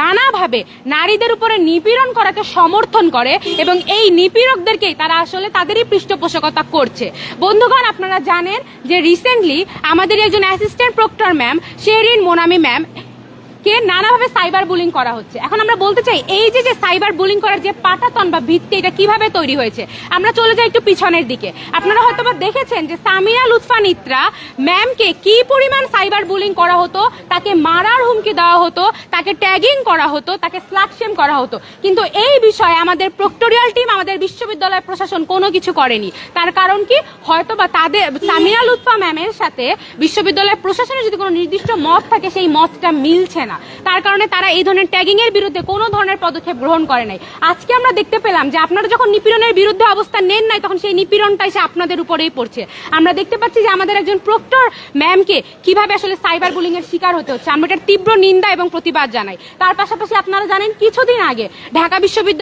নানাভাবে নারীদের উপরে নিপীড়ন করাকে সমর্থন করে এবং এই নিপীড়কদেরকেই তারা আসলে তাদেরই পৃষ্ঠপোষকতা করছে। বন্ধুগণ, আপনারা জানেন যে রিসেন্টলি আমাদের একজন assistant proctor ma'am Sherin Monami ma'am কে নানাভাবে সাইবার বুলিং করা হচ্ছে। এখন আমরা বলতে চাই, এই যে যে সাইবার বুলিং করার যে পাটাতন বা ভিত্তি, এটা কীভাবে তৈরি হয়েছে? আমরা চলে যাই একটু পিছনের দিকে। আপনারা হয়তো দেখেছেন যে সামিয়া লুৎফা নিত্রা ম্যামকে কি পরিমাণ সাইবার বুলিং করা হতো, তাকে মারার হুমকি দেওয়া হতো, তাকে ট্যাগিং করা হতো, তাকে স্লাকশেম করা হতো। কিন্তু এই বিষয়ে আমাদের প্রক্টোরিয়াল টিম, আমাদের বিশ্ববিদ্যালয় প্রশাসন কোনো কিছু করেনি। তার কারণ কি? হয়তো বা তাদের, সামিয়া লুৎফা ম্যামের সাথে বিশ্ববিদ্যালয় প্রশাসনের যদি কোনো নির্দিষ্ট মত থাকে, সেই মতটা মিলছে না। তার কারণে তারা এই ধরনের ট্যাগিং এর বিরুদ্ধে কোনো ধরনের পদক্ষেপ গ্রহণ করে নাই। আজকে আমরা দেখতে পেলাম যে আপনারা যখন নিপীড়নের বিরুদ্ধে অবস্থান নেন নাই, তখন সেই নিপীড়নটাই সে আপনাদের উপরেই পড়ছে। আমরা দেখতে পাচ্ছি যে আমাদের একজন প্রক্টর ম্যামকে কীভাবে আসলে সাইবার বুলিং এর শিকার হতে হচ্ছে। আমরা এটার তীব্র নিন্দা এবং প্রতিবাদ জানাই। তার পাশাপাশি আপনারা জানেন, কিছুদিন আগে ঢাকা বিশ্ববিদ্যালয়